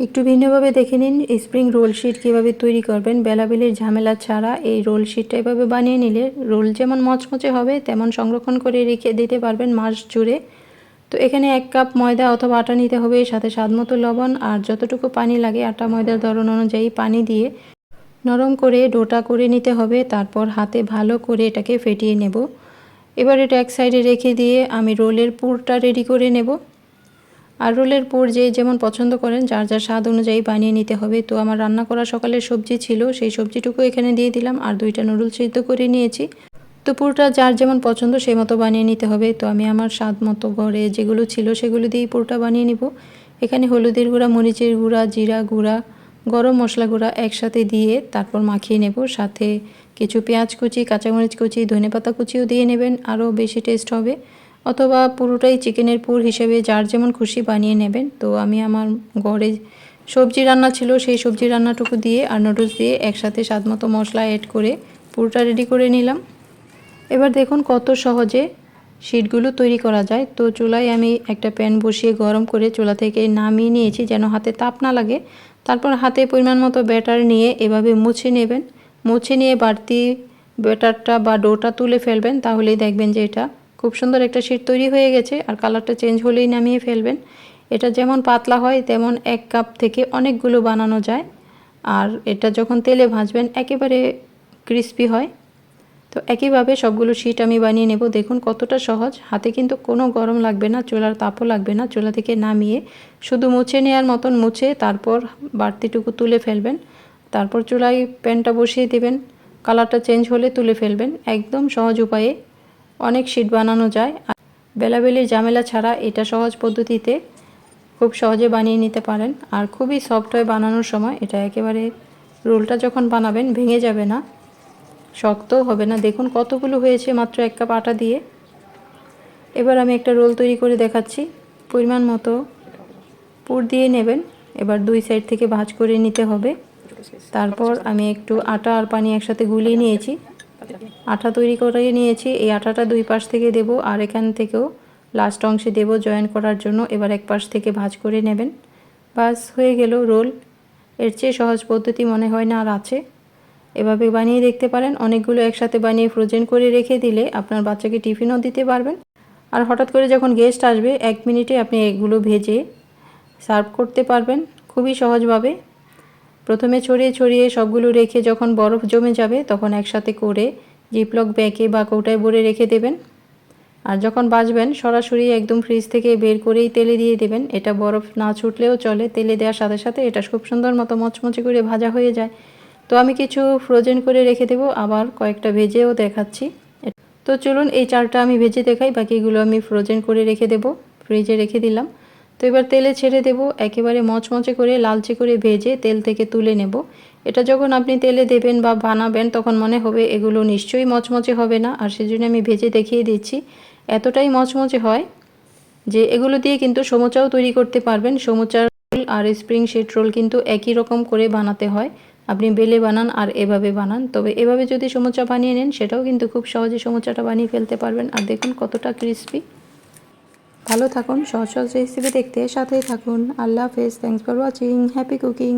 একটু ভিন্নভাবে দেখে নিন স্প্রিং রোল শিট কীভাবে তৈরি করবেন। বেলাবেলির ঝামেলা ছাড়া এই রোল শিটটা এভাবে বানিয়ে নিলে রোল যেমন মচমচে হবে, তেমন সংরক্ষণ করে রেখে দিতে পারবেন মাস জুড়ে। তো এখানে এক কাপ ময়দা অথবা আটা নিতে হবে সাথে স্বাদ মতো লবণ আর যতটুকু পানি লাগে আটা ময়দার ধরন অনুযায়ী পানি দিয়ে নরম করে ডোটা করে নিতে হবে, তারপর হাতে ভালো করে এটাকে ফেটিয়ে নেব। এবার এটা এক সাইডে রেখে দিয়ে আমি রোলের পুরটা রেডি করে নেব। আর রোলের পুর যে যেমন পছন্দ করেন, যার যার স্বাদ অনুযায়ী বানিয়ে নিতে হবে। তো আমার রান্না করা সকালের সবজি ছিল, সেই সবজিটুকু এখানে দিয়ে দিলাম আর দুইটা নুডল সিদ্ধ করে নিয়েছি। তো পুরোটা যার যেমন পছন্দ সেই মতো বানিয়ে নিতে হবে। তো আমি আমার স্বাদ মতো ঘরে যেগুলো ছিল, সেগুলো দিয়েই পুরোটা বানিয়ে নিব। এখানে হলুদের গুঁড়া, মরিচের গুঁড়া, জিরা গুঁড়া, গরম মশলা গুঁড়া একসাথে দিয়ে তারপর মাখিয়ে নেব। সাথে কিছু পেঁয়াজ কুচি, কাঁচামরিচ কুচি, ধনেপাতা কুচিও দিয়ে নেবেন, আরও বেশি টেস্ট হবে। অথবা পুরোটাই চিকেনের পুর হিসেবে যার যেমন খুশি বানিয়ে নেবেন। তো আমি আমার ঘরে সবজি রান্না ছিল, সেই সবজি রান্নাটুকু দিয়ে আর নুডলস দিয়ে একসাথে স্বাদমতো মশলা অ্যাড করে পুরোটা রেডি করে নিলাম। এবার দেখুন কত সহজে শিটগুলো তৈরি করা যায়। তো চুলায় আমি একটা প্যান বসিয়ে গরম করে চুলা থেকে নামিয়ে নিয়েছি যেন হাতে তাপ না লাগে। তারপর হাতে পরিমাণ মতো ব্যাটার নিয়ে এভাবে মুছে নেবেন। মুছে নিয়ে বাড়তি ব্যাটারটা বা ডোটা তুলে ফেলবেন, তাহলেই দেখবেন যে এটা খুব সুন্দর একটা শিট তৈরি হয়ে গেছে, আর কালারটা চেঞ্জ হলেই নামিয়ে ফেলবেন। এটা যেমন পাতলা হয়, তেমন এক কাপ থেকে অনেকগুলো বানানো যায়। আর এটা যখন তেলে ভাজবেন, একেবারে ক্রিস্পি হয়। তো একইভাবে সবগুলো শিট আমি বানিয়ে নেব। দেখুন কতটা সহজ। হাতে কিন্তু কোনো গরম লাগবে না, চুলার তাপও লাগবে না। চুলা থেকে নামিয়ে শুধু মুছে নেওয়ার মতন মুছে, তারপর বাড়তিটুকু তুলে ফেলবেন। তারপর চুলায় প্যানটা বসিয়ে দেবেন। কালারটা চেঞ্জ হলে তুলে ফেলবেন। একদম সহজ উপায়ে অনেক শিট বানানো যায়। বেলাবেলির ঝামেলা ছাড়া এটা সহজ পদ্ধতিতে খুব সহজে বানিয়ে নিতে পারেন। আর খুবই সফট হয় বানানোর সময়। এটা একেবারে রোলটা যখন বানাবেন, ভেঙে যাবে না। শক্তও হবে না। দেখুন কতগুলো হয়েছে মাত্র এক কাপ আটা দিয়ে। এবার আমি একটা রোল তৈরি করে দেখাচ্ছি। পরিমাণ মতো পুর দিয়ে নেবেন। এবার দুই সাইড থেকে ভাঁজ করে নিতে হবে। তারপর আমি একটু আটা আর পানি একসাথে গুলিয়ে নিয়েছি। আটা তৈরি করে নিয়েছি। এই আঠাটা দুই পাশ থেকে দেব আর এখান থেকেও লাস্ট অংশে দেব জয়েন করার জন্য। এবার এক পাশ থেকে ভাজ করে নেবেন। বাস হয়ে গেল রোল এর চেয়ে সহজ পদ্ধতি মনে হয় না আর আছে। এভাবে বানিয়ে দেখতে পারেন। অনেকগুলো একসাথে বানিয়ে ফ্রোজেন করে রেখে দিলে আপনার বাচ্চাকে টিফিনও দিতে পারবেন। আর হঠাৎ করে যখন গেস্ট আসবে, এক মিনিটে আপনি এগুলো ভেজে সার্ভ করতে পারবেন। খুবই সহজভাবে। প্রথমে ছড়িয়ে ছড়িয়ে সবগুলো রেখে যখন বরফ জমে যাবে, তখন একসাথে করে জিপলক ব্যাগে বা কৌটায় ভরে রেখে দেবেন। আর যখন বাজবেন সরাসরি একদম ফ্রিজ থেকে বের করেই তেলে দিয়ে দেবেন। এটা বরফ না ছুটলেও চলে, তেলে দেওয়ার সাথে সাথে এটা খুব সুন্দর মতো মচমচে করে ভাজা হয়ে যায়। তো আমি কিছু ফ্রোজেন করে রেখে দেবো, আবার কয়েকটা ভেজেও দেখাচ্ছি। তো চলুন এই চালটা আমি ভেজে দেখাই, বাকিগুলো আমি ফ্রোজেন করে রেখে দেবো। ফ্রিজে রেখে দিলাম। তো এবার তেলে ছেড়ে দেব, একেবারে মচমচে করে লালচে করে ভেজে তেল থেকে তুলে নেব। এটা যখন আপনি তেলে দেবেন বা বানাবেন, তখন মনে হবে এগুলো নিশ্চয়ই মচমচে হবে না। আর সেজন্য আমি ভেজে দেখিয়ে দিচ্ছি, এতটাই মচমচে হয় যে এগুলো দিয়ে কিন্তু সমুচাও তৈরি করতে পারবেন। সমুচার রোল আর স্প্রিং শিট রোল কিন্তু একই রকম করে বানাতে হয়। আপনি বেলে বানান আর এভাবে বানান। তবে এভাবে যদি সমুচা বানিয়ে নেন, সেটাও কিন্তু খুব সহজে সমুচাটা বানিয়ে ফেলতে পারবেন। আর দেখুন কতটা ক্রিস্পি ভালো থাকুন সহজ সহজ রেসিপি দেখতে সাথেই থাকুন। আল্লাহ হাফেজ thanks for watching happy cooking